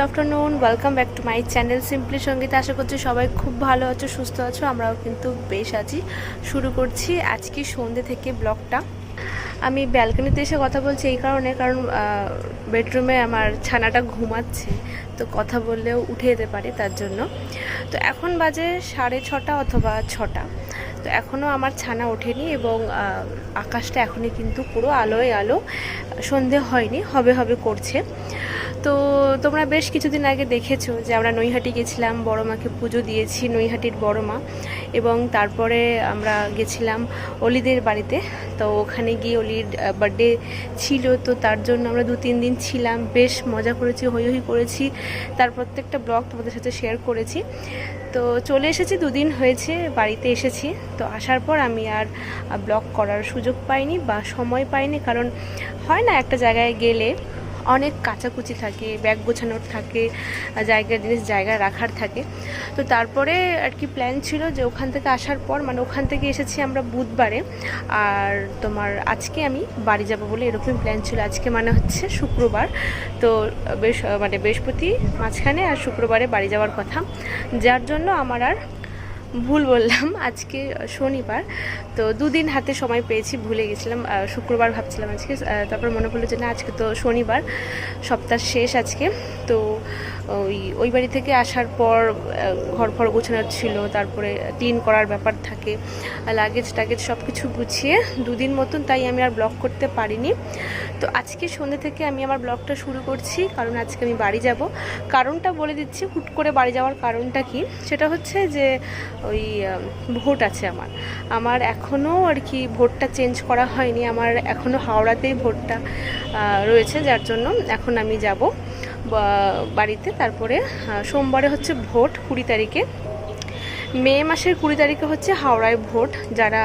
Good afternoon welcome back to my channel simply Sangeet আশা করছি সবাই খুব ভালো আছো, সুস্থ আছো, আমরাও কিন্তু বেশ আছি। শুরু করছি আজকে সন্ধ্যে থেকে ব্লগটা। আমি ব্যালকনিতে এসে কথা বলছি এই কারণে, কারণ বেডরুমে আমার ছানাটা ঘুমাচ্ছে, তো কথা বললেও উঠে যেতে পারে তার জন্য। তো এখন বাজে সাড়ে ছটা অথবা ছটা। তো এখনও আমার ছানা ওঠেনি এবং আকাশটা এখনই কিন্তু পুরো আলোয় আলো। সন্ধে হয়নি, হবে হবে করছে। তো তোমরা বেশ কিছুদিন আগে দেখেছ যে আমরা নৈহাটি গেছিলাম, বড় মাকে পুজো দিয়েছি, নৈহাটির বড় মা। এবং তারপরে আমরা গেছিলাম অলিদের বাড়িতে। তো ওখানে গিয়ে অলির বার্থডে ছিল, তো তার জন্য আমরা দু তিন দিন ছিলাম। বেশ মজা করেছি, হই হই করেছি। তার প্রত্যেকটা ব্লগ তোমাদের সাথে শেয়ার করেছি। তো চলে এসেছি, দুদিন হয়েছে, বাড়িতে এসেছি। তো আসার পর আমি আর ব্লগ করার সুযোগ পাইনি বা সময় পাইনি কারণ হয় না একটা জায়গায় গেলে। অনেক কাচাকুচি থাকে, ব্যাগ গোছানোর থাকে জায়গার জিনিস জায়গায় রাখার থাকে। তো তারপরে আর কি প্ল্যান ছিল যে ওখান থেকে আসার পর মানে ওখান থেকে এসেছি আমরা বুধবারে। আর তোমার আজকে আমি বাড়ি যাব বলে এরকম প্ল্যান ছিল। আজকে মানে হচ্ছে শুক্রবার। তো বেশ মানে বৃহস্পতি মাঝখানে আর শুক্রবারে বাড়ি যাওয়ার কথা। যার জন্য আমার আর ভুল বললাম, আজকে শনিবার, তো দুদিন হাতে সময় পেয়েছি, ভুলে গেছিলাম শুক্রবার ভাবছিলাম আজকে তারপর মনে পড়ল যে না, আজকে তো শনিবার, সপ্তাহ শেষ আজকে, তো ওই ওই বাড়ি থেকে আসার পর ঘর ফর গোছানোর ছিল, তারপরে ক্লিন করার ব্যাপার থাকে, লাগেজ টাগেজ সব কিছু গুছিয়ে দুদিন মতন তাই আমি আর ব্লগ করতে পারিনি, তো আজকে সন্ধ্যে থেকে আমি আমার ব্লগটা শুরু করছি, কারণ আজকে আমি বাড়ি যাব, কারণটা বলে দিচ্ছি, হুট করে বাড়ি যাওয়ার কারণটা কি, সেটা হচ্ছে যে ওই ভোট আছে আমার। আমার এখনও আর কি ভোটটা চেঞ্জ করা হয়নি। আমার এখনও হাওড়াতেই ভোটটা রয়েছে, যার জন্য এখন আমি যাব বাড়িতে। তারপরে সোমবারে হচ্ছে ভোট কুড়ি তারিখে। মে মাসের কুড়ি তারিখে হচ্ছে হাওড়ায় ভোট। যারা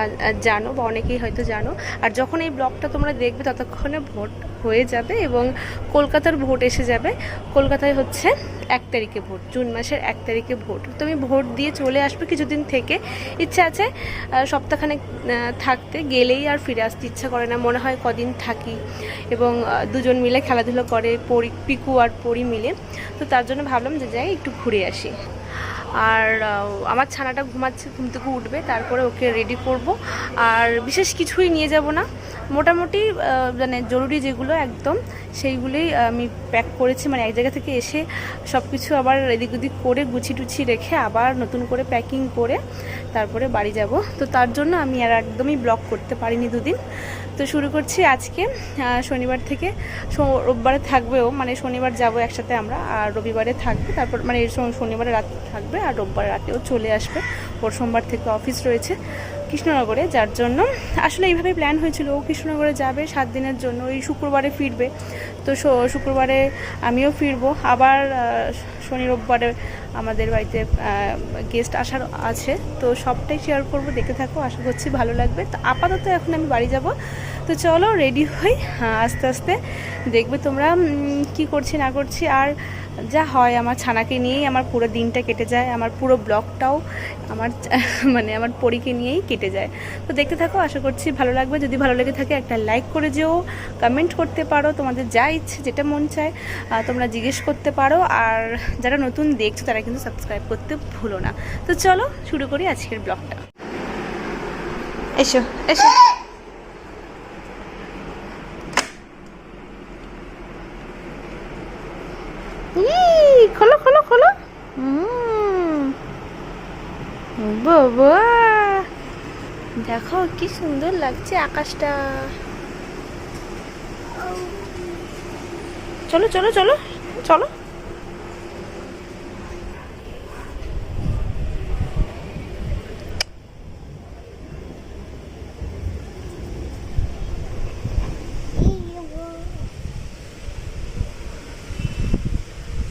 জানো বা অনেকেই হয়তো জানো, আর যখন এই ব্লগটা তোমরা দেখবে ততক্ষণে ভোট হয়ে যাবে এবং কলকাতার ভোট এসে যাবে। কলকাতায় হচ্ছে এক তারিখে ভোট, জুন মাসের এক তারিখে ভোট। তুমি ভোট দিয়ে চলে আসবে কিছুদিন থেকে। ইচ্ছা আছে সপ্তাহখানেক থাকতে গেলেই আর ফিরে আসতে ইচ্ছা করে না। মনে হয় কদিন থাকি এবং দুজন মিলে খেলাধুলো করে, পরি, পিকু আর পরি মিলে। তো তার জন্য ভাবলাম যে যাই, একটু ঘুরে আসি। আর আমার ছানাটা ঘুমাচ্ছে, ঘুম থেকে উঠবে, তারপরে ওকে রেডি করব। আর বিশেষ কিছুই নিয়ে যাব না। মোটামুটি মানে জরুরি যেগুলো একদম সেইগুলোই আমি প্যাক করেছি। মানে এক জায়গা থেকে এসে সব কিছু আবার এদিক ওদিক করে গুছি টুছি রেখে আবার নতুন করে প্যাকিং করে তারপরে বাড়ি যাব। তো তার জন্য আমি আর একদমই ব্লক করতে পারিনি দুদিন। তো শুরু করছি আজকে শনিবার থেকে। রোববারে থাকবেও মানে শনিবার যাব একসাথে আমরা, আর রবিবারে থাকবে। তারপর মানে শনিবারে রাত থাকবে, আর রোববার রাতেও চলে আসবে। ওর সোমবার থেকে অফিস রয়েছে। কৃষ্ণনগরে, যার জন্য আসলে এইভাবে প্ল্যান হয়েছিল। ও কৃষ্ণনগরে যাবে, সাত দিনের জন্য ওই শুক্রবারে ফিরবে। তো শুক্রবারে আমিও ফিরবো। আবার শনি রোববারে আমাদের বাড়িতে গেস্ট আসার আছে। তো সবটাই শেয়ার করব দেখে থাকো। আশা করছি ভালো লাগবে। তো আপাতত এখন আমি বাড়ি যাব। তো চলো রেডি হই। আস্তে আস্তে দেখবে তোমরা কি করছি, না করছি। আর যা হয়, আমার ছানাকে নিয়েই আমার পুরো দিনটা কেটে যায়, আমার পুরো ব্লগটাও আমার মানে আমার পরীকে নিয়েই কেটে যায়। তো দেখতে থাকো, আশা করছি ভালো লাগবে। যদি ভালো লেগে থাকে, একটা লাইক করে যেও কমেন্ট করতে পারো, তোমাদের যা ইচ্ছে, যেটা মন চায় তোমরা জিজ্ঞেস করতে পারো। আর যারা নতুন দেখছ, তারা কিন্তু সাবস্ক্রাইব করতে ভুলো না। তো চলো, শুরু করি আজকের ব্লগটা। এসো এসো ইই, খোলো খোলো খোলো উম, বাবা! দেখো, কি সুন্দর লাগছে আকাশটা। চলো চলো চলো চলো।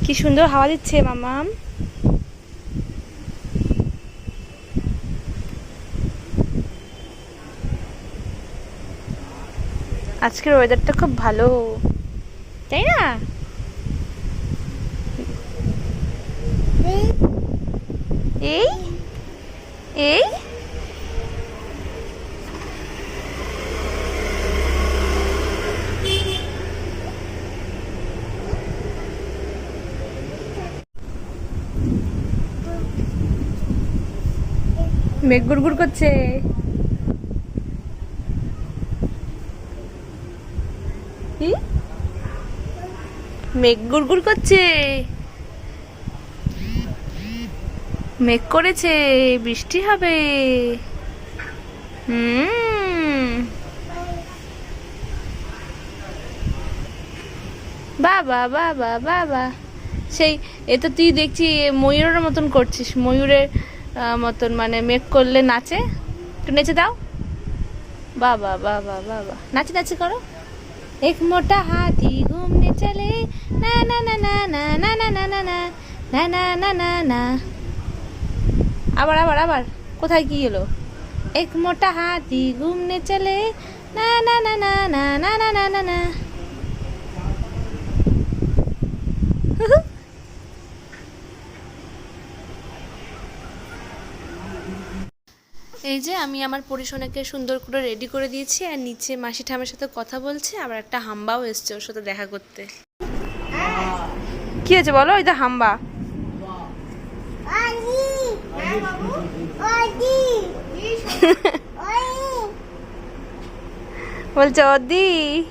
কি সুন্দর হাওয়া দিচ্ছে মামাম আজকের ওয়েদারটা খুব ভালো। তাই না? এই? এই? মেঘ গুড় গুড় করছে। মেঘ গুড়গুড় করছে। মেঘ করেছে, বৃষ্টি হবে। বাবা বাবা বাবা। সেই, এ তো তুই দেখছি ময়ূরের মতন করছিস, ময়ূরের মতন মানে মেঘ করলে নাচে। একটু নেচে দাও। বাবা বাবা বাবা। নাচে নাচে করো। এক মোটা হাতি চলে না না না না না না না না না না না না না না না আবার আবার আবার কোথায় কি এলো এক মোটা হাতি ঘুমনে চলে না না না না না না না না না না এই যে আমি আমার পরিশোনাকে সুন্দর করে রেডি করে দিয়েছি আর নিচে মাসি ঠামের সাথে কথা বলছে আবার একটা হাম্বাও এসছে ওর সাথে দেখা করতে কি আছে বলো? ওই তো হাম্বা। বলছে অদি.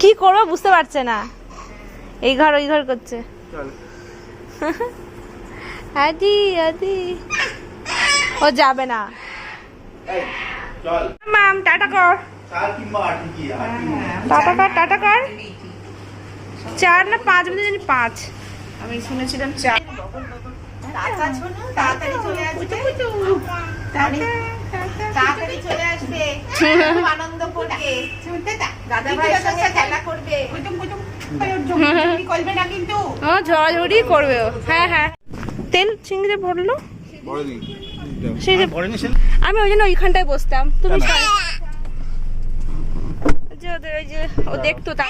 কি করব বুঝতে পারছে না। এই ঘর ওই ঘর করছে। চল। আদি আদি। ও যাবে না। এই। চল। মাম টাটা কর। টাটা হ্যাঁ, কর টাটা কর। চার না পাঁচ মিনিট জানি পাঁচ। আমি শুনেছিলাম চার। করবে। ও ঝড়ি করবে হ্যাঁ হ্যাঁ। তেল চিংড়ি ভরলো? সেই যে আমি ওই জন্য ওইখানটায় বসতাম। তুমি ওই যে ও দেখতো তা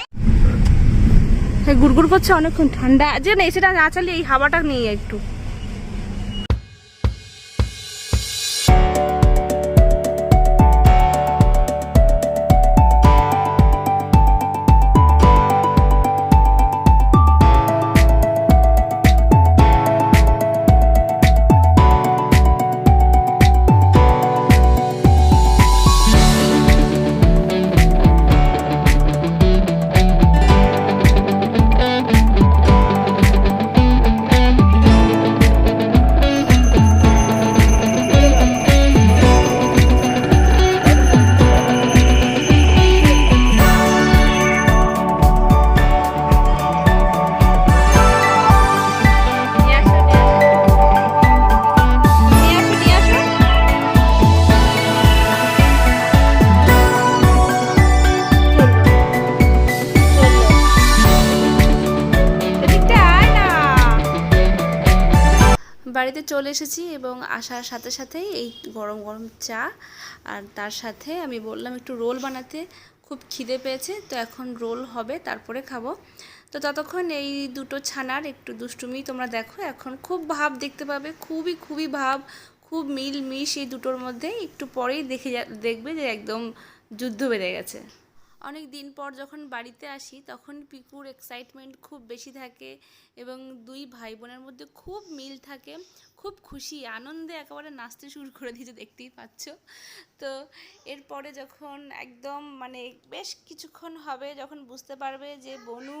গুড়গুড় করছে অনেকক্ষণ ঠান্ডা। যে না সেটা না চালিয়ে এই হাওয়াটা নিয়ে একটু। চলে এসেছি এবং আসার সাথে সাথেই এই গরম গরম চা আর তার সাথে আমি বললাম একটু রোল বানাতে খুব খিদে পেয়েছে, তো এখন রোল হবে, তারপরে খাব। তো ততক্ষণ এই দুটো ছানার একটু দুষ্টুমি তোমরা দেখো, এখন খুব ভাব দেখতে পাবে, খুবই খুবই ভাব, খুব মিল মিশ এই দুটোর মধ্যে, একটু পরেই দেখে দেখবে যে একদম যুদ্ধ বেড়ে গেছে। অনেক দিন পর যখন বাড়িতে আসি, তখন পিকুর এক্সাইটমেন্ট খুব বেশি থাকে এবং দুই ভাই বোনের মধ্যে খুব মিল থাকে। খুব খুশি, আনন্দে একেবারে নাচতে শুরু করে দিয়েছে, দেখতেই পাচ্ছ। তো এরপরে যখন একদম মানে বেশ কিছুক্ষণ হবে, যখন বুঝতে পারবে যে বনু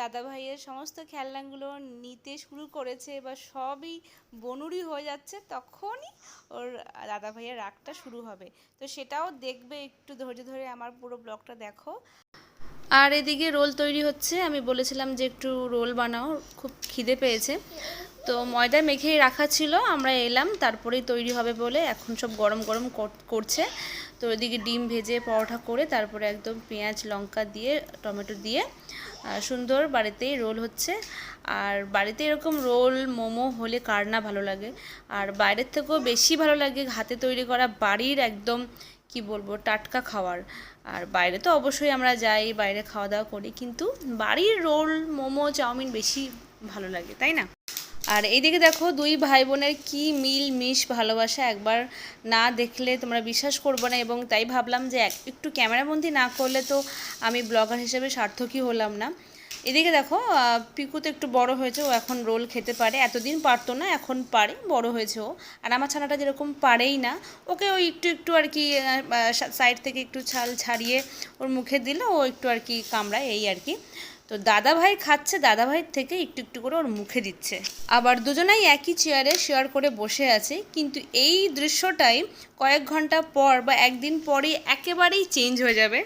দাদা ভাইয়ের সমস্ত খেলনাগুলো নিতে শুরু করেছে বা সবই বনুরই হয়ে যাচ্ছে, তখনই ওর দাদা ভাইয়ের রাগটা শুরু হবে। তো সেটাও দেখবে, একটু ধৈর্য ধরে আমার পুরো ব্লগটা দেখো। আর এদিকে রোল তৈরি হচ্ছে, আমি বলেছিলাম যে একটু রোল বানাও, খুব খিদে পেয়েছে। তো ময়দা মেখেই রাখা ছিল, আমরা এলাম, তারপরেই তৈরি হবে বলে এখন সব গরম গরম করছে। তো ওইদিকে ডিম ভেজে, পরোটা করে, তারপরে একদম পেঁয়াজ, লঙ্কা দিয়ে, টমেটো দিয়ে সুন্দর বাড়িতেই রোল হচ্ছে। আর বাড়িতে এরকম রোল, মোমো হলে কার না ভালো লাগে। আর বাইরের থেকেও বেশি ভালো লাগে হাতে তৈরি করা বাড়ির একদম, কি বলব, টাটকা খাওয়ার। আর বাইরে তো অবশ্যই আমরা যাই, বাইরে খাওয়া দাওয়া করি, কিন্তু বাড়ির রোল, মোমো, চাউমিন বেশি ভালো লাগে, তাই না? আর এইদিকে দেখো দুই ভাই বোনের কী মিল মিশ ভালোবাসা, একবার না দেখলে তোমরা বিশ্বাস করব না এবং তাই ভাবলাম যে এক- একটু ক্যামেরাবন্দি না করলে তো আমি ব্লগার হিসেবে সার্থকই হলাম না। এদিকে দেখো পিকু তো একটু বড় হয়েছে, ও এখন রোল খেতে পারে। এতদিন পারতো না, এখন পারে, বড় হয়েছে ও। আর আমার ছানাটা যেরকম পারেই না, ওকে ওই একটু একটু আর কি সাইড থেকে একটু ছাল ছাড়িয়ে ওর মুখে দিলে, ও একটু আর কি কামড়ায়, এই আর কি। তো দাদা ভাই খাচ্ছে দাদা ভাইয়ের থেকে একটু একটু করে ওর মুখে দিচ্ছে। আবার দুজনেই একই চেয়ারে শেয়ার করে বসে আছে, কিন্তু এই দৃশ্যটাই কয়েক ঘণ্টা পর বা একদিন পরেই একেবারেই চেঞ্জ হয়ে যাবে।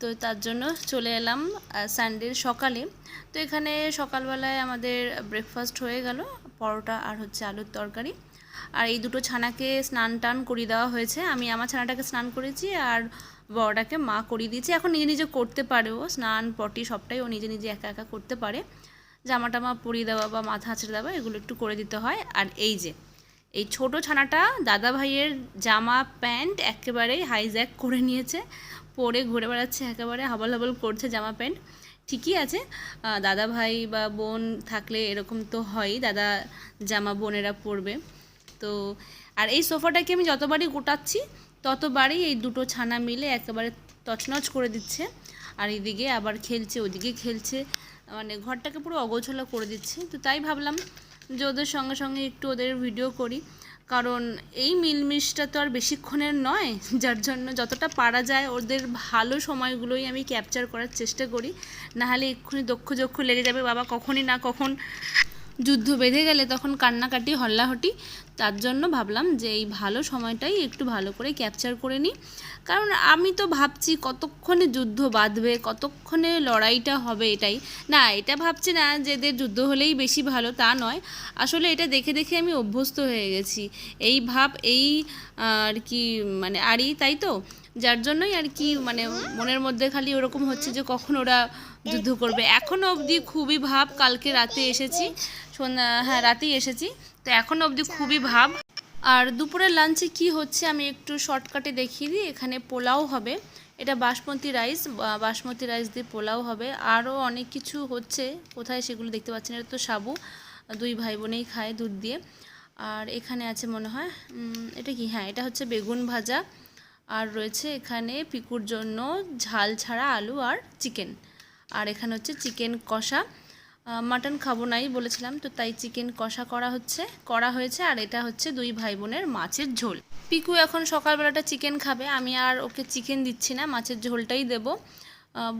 তো তার জন্য চলে এলাম সানডের সকালে। তো এখানে সকালবেলায় আমাদের ব্রেকফাস্ট হয়ে গেল, পরোটা আর হচ্ছে আলুর তরকারি। আর এই দুটো ছানাকে স্নান টান করিয়ে দেওয়া হয়েছে। আমি আমার ছানাটাকে স্নান করেছি আর বড়টাকে মা করিয়ে দিয়েছি। এখন নিজে নিজে করতে পারে ও, স্নান, পটি সবটাই ও নিজে নিজে একা একা করতে পারে। জামা টামা পরিয়ে দেওয়া বা মাথা আঁচড়ে দেওয়া, এগুলো একটু করে দিতে হয়। আর এই যে, এই ছোট ছানাটা দাদা ভাইয়ের জামা, প্যান্ট একেবারেই হাইজ্যাক করে নিয়েছে। পরে ঘুরে বেড়াচ্ছে একেবারে, হাবল হাবল করছে জামা প্যান্ট। ঠিকই আছে। দাদা ভাই বা বোন থাকলে এরকম তো হয়ই দাদা জামা বোনেরা পরবে। তো, আর এই সোফাটাকে আমি যতবারই গোটাচ্ছি, ততবারই এই দুটো ছানা মিলে একেবারে তছনছ করে দিচ্ছে। আর এদিকে আবার খেলছে, ওদিকে খেলছে। মানে ঘরটাকে পুরো অগোছলা করে দিচ্ছে। তো তাই ভাবলাম যে ওদের সঙ্গে সঙ্গে একটু ওদের ভিডিও করি। কারণ এই মিলমিশটা তো আর বেশিক্ষণের নয়, যার জন্য যতটা পারা যায় ওদের ভালো সময়গুলোই আমি ক্যাপচার করার চেষ্টা করি। নাহলে এক্ষুনি দক্ষ যক্ষ লেগে যাবে, বাবা কখনই না কখন যুদ্ধ বেঁধে গেলে তখন কান্নাকাটি, হল্লাহটি। তার জন্য ভাবলাম যে এই ভালো সময়টাই একটু ভালো করে ক্যাপচার করে নিই। কারণ আমি তো ভাবছি কতক্ষণে যুদ্ধ বাঁধবে, কতক্ষণে লড়াইটা হবে এটাই। না, এটা ভাবছি না যে এদের যুদ্ধ হলেই বেশি ভালো, তা নয়। আসলে এটা দেখে দেখে আমি অভ্যস্ত হয়ে গেছি। এই ভাব, এই আর কি মানে আরই তাই তো? যার জন্যই আর কি মানে মনের মধ্যে খালি ওরকম হচ্ছে যে কখন ওরা যুদ্ধ করবে। এখনও অবধি খুবই ভাব, কালকে রাতে এসেছি হ্যাঁ রাতেই এসেছি। তো এখনও অবধি খুবই ভাব। আর দুপুরের লাঞ্চে কি হচ্ছে আমি একটু শর্টকাটে দেখিয়ে দিই। এখানে পোলাও হবে। এটা বাসমতি রাইস বাসমতি রাইস দিয়ে পোলাও হবে। আরও অনেক কিছু হচ্ছে। কোথায় সেগুলো দেখতে পাচ্ছেন? এটা তো সাবু। দুই ভাই বোনেই খায় দুধ দিয়ে। আর এখানে আছে মনে হয় এটা কি? হ্যাঁ এটা হচ্ছে বেগুন ভাজা। আর রয়েছে এখানে পিকুর জন্য ঝাল ছাড়া আলু আর চিকেন আর এখানে হচ্ছে চিকেন কষা। মাটন খাব নাই বলেছিলাম, তো তাই চিকেন কষা করা হচ্ছে, করা হয়েছে, আর এটা হচ্ছে দুই ভাই বোনের মাছের ঝোল। পিকু এখন সকালবেলাটা চিকেন খাবে, আমি আর ওকে চিকেন দিচ্ছি না, মাছের ঝোলটাই দেবো।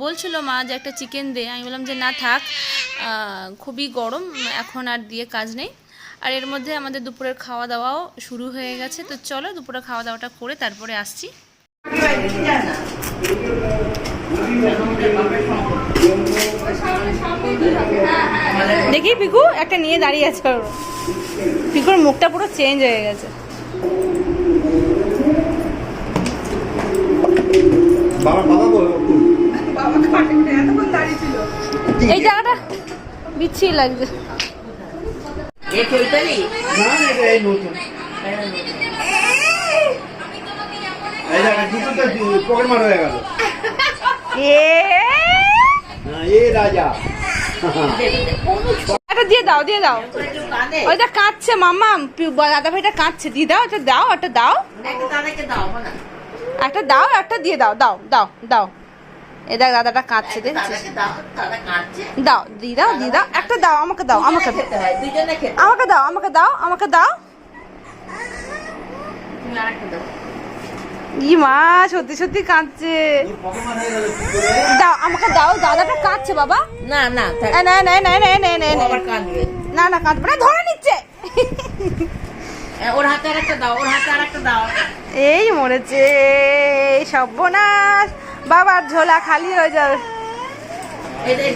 বলছিল মা যে একটা চিকেন দে, আমি বললাম যে না থাক খুবই গরম, এখন আর দিয়ে কাজ নেই। আর এর মধ্যে আমাদের দুপুরের খাওয়া দাওয়াও শুরু হয়ে গেছে, তো চলো দুপুরে খাওয়া দাওয়াটা করে তারপরে আসছি। দেখি পিকু একটা নিয়ে দাঁড়িয়ে আছে। পিকুর মুখটা পুরো চেঞ্জ হয়ে গেছে। এই জায়গাটা বিচ্ছিরি লাগছে না না, এটা এই নতুন এই দেখ দুটো তো পকেট মার হয়ে গেল এ না এ রাজা একটা দিয়ে দাও দিয়ে দাও। ওইটা কাঁদছে মামা পি- দাদা ভাইটা কাঁদছে। দিয়ে দাও একটা দাও একটা দাও। একটা দাও একটা দিয়ে দাও দাও দাও দাও। এ দেখ দাদাটা কাঁদছে দেখছিস? দাও দিয়ে দাও দিয়ে দাও। একটা দাও আমাকে দাও আমাকে দাও। আমাকে দাও আমাকে দাও আমাকে দাও। ই মা সত্যি সত্যি কাঁদছে। হয়ে? দাও আমাকে দাও দাদাটা কাঁদছে বাবা। না না নে নে নে নে নে নে নে। আবার কাঁদবে। না না কাঁদবে না ধরে নিচ্ছে। ওর হাতে আর একটা দাও ওর হাতে আর একটা দাও। এই মরেছে সর্বনাশ। বাবার ঝোলা খালি হয়ে যাবে।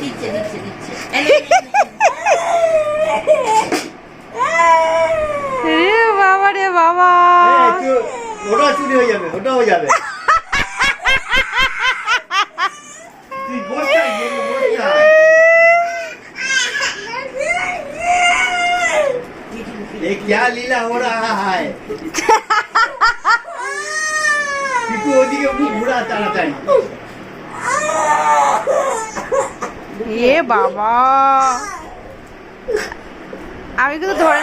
দিচ্ছে দিচ্ছে দিচ্ছে। রে বাবা রে বাবা। ওটা চুরি হয়ে যাবে ওটা হয়ে যাবে তুই বসে আয়, বসে আয়। ये क्या लीला हो रहा है টিপু ওদিকে মুখ ঘুরা তাড়াতাড়ি এ বাবা আমি কিন্তু ধরে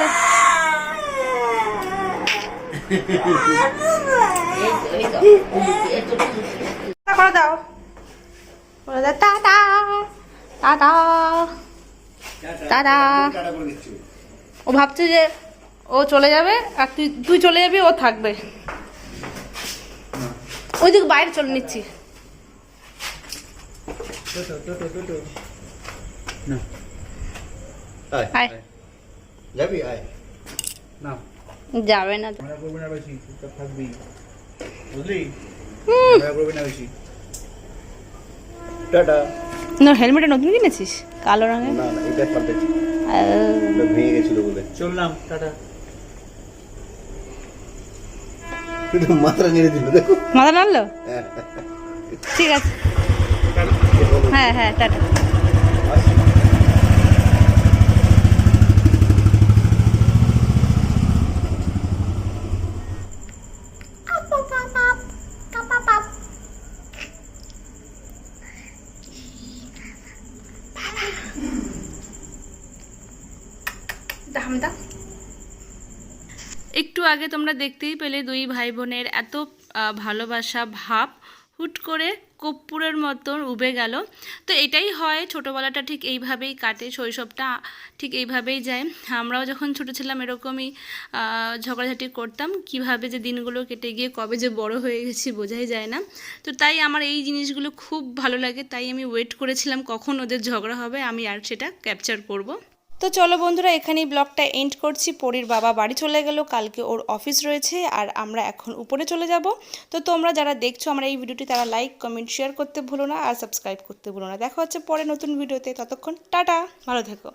করে দাও দাও টাটা টাটা টাটা। ও ভাবছে যে ও চলে যাবে আর তুই তুই চলে যাবি ও থাকবে। ওই দিকে বাইরে চলে নিচ্ছি। যাবি? আয়। না যাবে না তো। না বেশি চুপচাপ থাকবি। বুঝলি? হুম, না বেশি। টাটা। না হেলমেটটা নতুন কিনেছিস? কালো রঙের? না না এটা পাল্টেছি ভেঙে গেছিল বলে। চললাম টাটা। মাথা নেড়ে দিল দেখো। মাথা নাড়লো? হ্যাঁ। ঠিক আছে। হ্যাঁ হ্যাঁ টাটা দামদা একটু আগে তোমরা দেখতেই পেলে দুই ভাই বোনের এত ভালোবাসা, ভাব। হুট করে কর্পূরের মতন উবে গেল। তো এটাই হয়, ছোটোবেলাটা ঠিক এইভাবেই কাটে, শৈশবটা ঠিক এইভাবেই যায়। আমরাও যখন ছোটো ছিলাম এরকমই ঝগড়াঝাটি করতাম, কীভাবে যে দিনগুলো কেটে গিয়ে কবে যে বড় হয়ে গেছি বোঝাই যায় না। তো তাই আমার এই জিনিসগুলো খুব ভালো লাগে, তাই আমি ওয়েট করেছিলাম কখন ওদের ঝগড়া হবে, আমি আর সেটা ক্যাপচার করব। তো চলো বন্ধুরা, এখানেই ব্লগটা এন্ড করছি। পরীর বাবা বাড়ি চলে গেল, কালকে ওর অফিস রয়েছে, আর আমরা এখন উপরে চলে যাব। তো তোমরা যারা দেখছ আমরা এই ভিডিওটি, তারা লাইক কমেন্ট শেয়ার করতে ভুলো না, আর সাবস্ক্রাইব করতে ভুলো না। দেখা হচ্ছে পরে নতুন ভিডিওতে, ততক্ষণ টাটা, ভালো থেকো।